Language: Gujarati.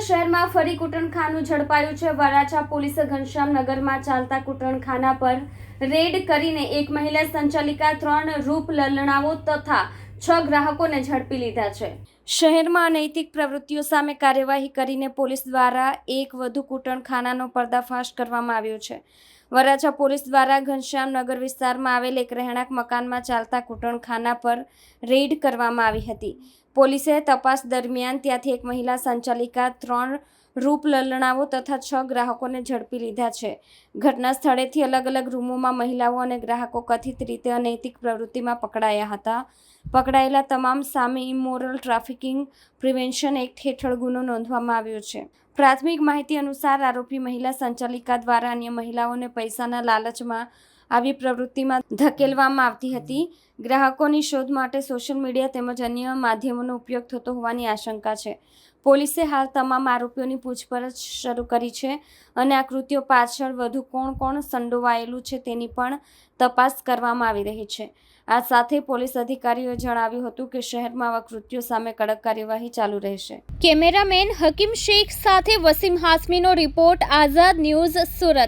શહેરમાં ફરી કુટણખાનું ઝડપાયું છે. વરાછા પોલીસે ઘનશ્યામ નગરમાં ચાલતા કુટણખાના પર રેડ કરીને એક મહિલા સંચાલિકા ત્રણ રૂપ લલણાઓ તથા છ ગ્રાહકોને ઝડપી લીધા છે. શહેરમાં અનૈતિક પ્રવૃત્તિઓ સામે કાર્યવાહી કરીને પોલીસ દ્વારા એક વધુ કૂટણખાનાનો પર્દાફાશ કરવામાં આવ્યો છે. વરાછા પોલીસ દ્વારા ઘનશ્યામ નગર વિસ્તારમાં આવેલ એક રહેણાંક મકાનમાં ચાલતા કૂટણખાના પર રેડ કરવામાં આવી હતી. પોલીસે તપાસ દરમિયાન ત્યાંથી એક મહિલા સંચાલિકા ત્રણ રૂપ લલણાઓ તથા છ ગ્રાહકોને ઝડપી લીધા છે. ઘટના સ્થળેથી અલગ અલગ રૂમોમાં મહિલાઓ અને ગ્રાહકો કથિત રીતે અનૈતિક પ્રવૃત્તિમાં પકડાયા હતા. પકડાયેલા તમામ સામે ઇમોરલ ટ્રાફિકિંગ પ્રિવેન્શન એક્ટ હેઠળ ગુનો નોંધવામાં આવ્યો છે. પ્રાથમિક માહિતી અનુસાર આરોપી મહિલા સંચાલિકા દ્વારા અન્ય મહિલાઓને પૈસાના લાલચમાં આવી પ્રવૃત્તિમાં ધકેલવામાં આવતી હતી. ગ્રાહકોની શોધ માટે સોશિયલ મીડિયા તેમજ અન્ય માધ્યમોનો ઉપયોગ થતો હોવાની આશંકા છે. પોલીસે હાલ તમામ આરોપીઓની પૂછપરછ શરૂ કરી છે અને આ કૃત્યો પાછળ વધુ કોણ કોણ સંડોવાયેલું છે તેની પણ તપાસ કરવામાં આવી રહી છે. આ સાથે પોલીસ અધિકારીઓએ જણાવ્યું હતું કે શહેરમાં આવા કૃત્યો સામે કડક કાર્યવાહી ચાલુ રહેશે. કેમેરામેન હકીમ શેખ સાથે વસીમ હાસમીનો રિપોર્ટ આઝાદ ન્યૂઝ સુરત.